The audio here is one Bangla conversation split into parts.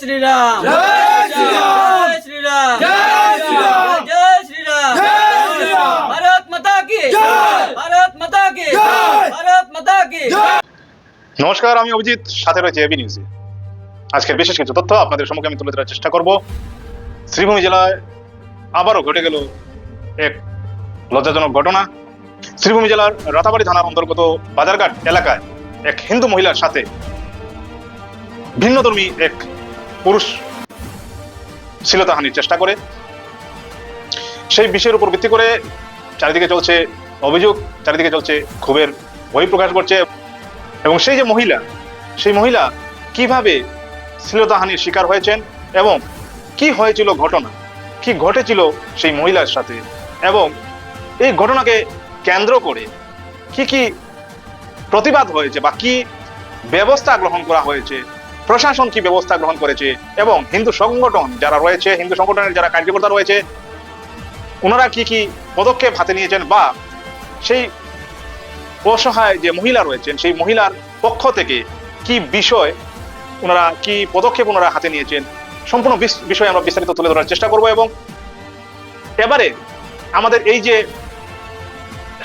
জয় শ্রীরাম। জয় শ্রীরাম! জয় শ্রীরাম। জয় শ্রীরাম! জয় শ্রীরাম। জয় শ্রীরাম! ভারত মাতা কি? জয়! ভারত মাতা কি? জয়! ভারত মাতা কি? নমস্কার আমি অভিজিৎ। সাথে রয়েছে এবি নিউজে আজকের বিশেষ কিছু তথ্য আপনাদের সম্মুখে আমি তুলে ধরার চেষ্টা করব। শ্রীভূমি জেলায় আবারও ঘটে গেল এক লজ্জাজনক ঘটনা। শ্রীভূমি জেলার রাতাবাড়ি থানার অন্তর্গত বাজারঘাট এলাকায় এক হিন্দু মহিলার সাথে ভিন্নধর্মী এক পুরুষ শ্লীলতাহানির চেষ্টা করে। সেই বিষয়ের উপর ভিত্তি করে চারিদিকে চলছে অভিযোগ, চারিদিকে চলছে ক্ষোভের বই প্রকাশ করছে এবং সেই যে মহিলা, সেই মহিলা কীভাবে শ্লীলতাহানির শিকার হয়েছেন এবং কি হয়েছিল ঘটনা, কি ঘটেছিল সেই মহিলার সাথে এবং এই ঘটনাকে কেন্দ্র করে কি কি প্রতিবাদ হয়েছে বা কি ব্যবস্থা গ্রহণ করা হয়েছে প্রশাসন কি ব্যবস্থা গ্রহণ করেছে এবং হিন্দু সংগঠন যারা রয়েছে, হিন্দু সংগঠনের যারা কার্যকর্তা রয়েছে, ওনারা কি কি পদক্ষেপ হাতে নিয়েছেন বা সেই অসহায় যে মহিলা রয়েছেন, সেই মহিলার পক্ষ থেকে কি বিষয় ওনারা, কি পদক্ষেপ ওনারা হাতে নিয়েছেন, সম্পূর্ণ বিষয় আমরা বিস্তারিত তুলে ধরার চেষ্টা করব এবং এবারে আমাদের এই যে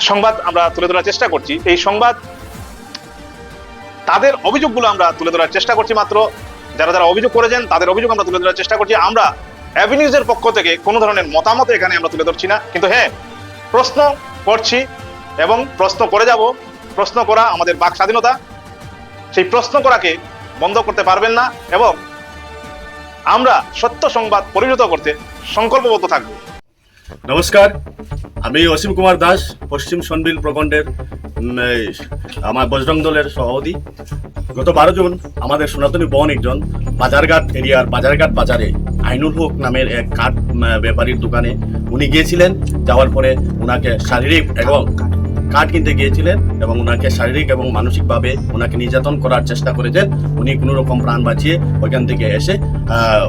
সংবাদ আমরা তুলে ধরার চেষ্টা করছি, এই সংবাদ তাদের অভিযোগগুলো আমরা তুলে ধরার চেষ্টা করছি মাত্র। যারা যারা অভিযোগ করেছেন, তাদের অভিযোগ আমরা তুলে ধরার চেষ্টা করছি। আমরা অ্যাভিনিউজের পক্ষ থেকে কোনো ধরনের মতামত এখানে আমরা তুলে ধরছি না। কিন্তু হ্যাঁ প্রশ্ন করছি এবং প্রশ্ন করে যাব। প্রশ্ন করা আমাদের বাক স্বাধীনতা। সেই প্রশ্ন করাকে বন্ধ করতে পারবেন না এবং আমরা সত্য সংবাদ পরিণত করতে সংকল্পবদ্ধ থাকব। নমস্কার, আমি অসীম কুমার দাস, পশ্চিম সনবিল প্রখণ্ডের আমার বজরং দলের সভাপতি। গত বারো জন আমাদের সনাতনী বন একজন বাজারঘাট এরিয়ার বাজারঘাট বাজারে আইনুল হোক নামের এক কাঠ ব্যাপারীর দোকানে উনি গিয়েছিলেন। যাওয়ার পরে ওনাকে শারীরিক এবং কাঠ কিনতে গিয়েছিলেন এবং ওনাকে শারীরিক এবং মানসিকভাবে ওনাকে নির্যাতন করার চেষ্টা করেছেন। উনি কোনো রকম প্রাণ বাঁচিয়ে ওইখান থেকে এসে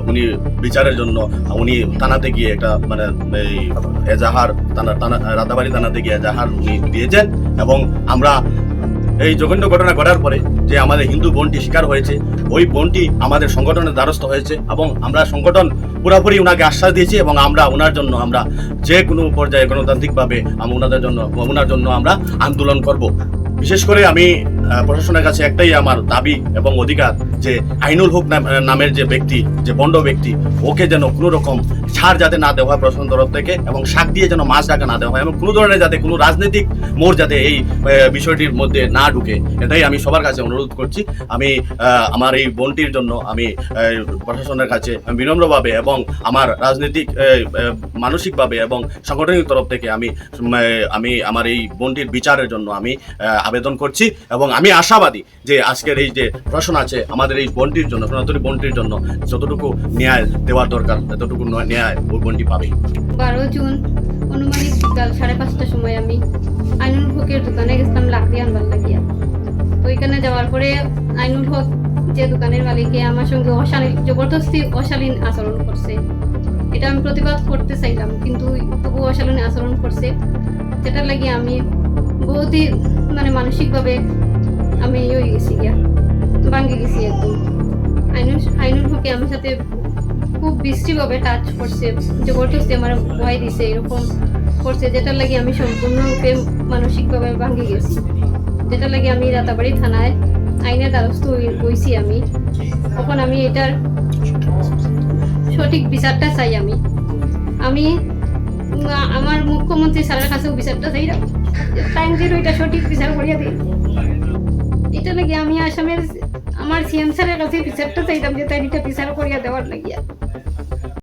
উনি বিচারের জন্য, উনি থানাতে গিয়ে একটা মানে এই এজাহার, থানা থানা, রাধাবাড়ি থানাতে গিয়ে এজাহার উনি দিয়েছেন এবং আমরা এই জঘন্য ঘটনা ঘটার পরে যে আমাদের হিন্দু বোনটি শিকার হয়েছে, ওই বোনটি আমাদের সংগঠনের দ্বারস্থ হয়েছে এবং আমরা সংগঠন পুরোপুরি ওনাকে আশ্বাস দিয়েছি এবং আমরা ওনার জন্য আমরা যে কোনো পর্যায়ে গণতান্ত্রিকভাবে আমরা ওনাদের জন্য ওনার জন্য আমরা আন্দোলন করব। বিশেষ করে আমি প্রশাসনের কাছে একটাই আমার দাবি এবং অধিকার যে আইনুল হক নামের যে ব্যক্তি, যে বন্ড ব্যক্তি, ওকে যেন কোনো রকম ছাড় যাতে না দেওয়া হয় প্রশাসন তরফ থেকে এবং শাক দিয়ে যেন মাছ ডাকা না দেওয়া হয় এবং কোনো ধরনের যাতে কোনো রাজনৈতিক মোড় যাতে এই বিষয়টির মধ্যে না ঢুকে। এটাই আমি সবার কাছে অনুরোধ করছি। আমি আমার এই বোনটির জন্য আমি প্রশাসনের কাছে বিনম্রভাবে এবং আমার রাজনৈতিক মানসিকভাবে এবং সাংগঠনিক তরফ থেকে আমি আমি আমার এই বোনটির বিচারের জন্য আমি আবেদন করছি এবং আমি আশাবাদী যে আজকের এই যে প্রশ্ন আছে আমাদের এই বোনটির জন্য সনাতনী বোনটির জন্য যতটুকু ন্যায় দেওয়ার দরকার ততটুকু ন্যায় ওই বোনটি পাবে বারো জুন অনুমানিক বিকাল সাড়ে পাঁচটার সময় আমি আইনুল হকের দোকানে গেছিলাম, লাকড়ি আনবার লাগিয়া। ওইখানে যাওয়ার পরে আইনুল হক যে দোকানের মালিকে আমার সঙ্গে অশালীন, জবরদস্তি অশালীন আচরণ করছে। এটা আমি প্রতিবাদ করতে চাইলাম, কিন্তু তবু অশালীন আচরণ করছে। যেটা লাগি আমি বহুতই মানে মানসিকভাবে আমি ইয়ে হয়ে গেছি গিয়া, ভাঙ্গে গেছি একদম। আইনুল আইনুল হকে আমার সাথে খুব বৃষ্টিভাবে টাচ করছে জবরদস্তি আমার ভয় দিছে, এরকম করছে, যেটার লাগে আমি সম্পূর্ণরূপে মানসিকভাবে ভাঙে গেছি। যেটার লাগে আমি রাতাবাড়ি থানায় আইনের দ্বারস্থ হইছি আমি। তখন আমি এটার সঠিক বিচারটা চাই আমি। আমি আমার মুখ্যমন্ত্রী স্যারের কাছেও বিচারটা চাই টাইম জিরো এটা সঠিক বিচার করিয়া দিই। এটা নাকি আমি আসামের আমার সিএম স্যারের কাছে বিচারটা চাইতাম যে তাই এটা বিচার করিয়া দেওয়ার লাগিয়া।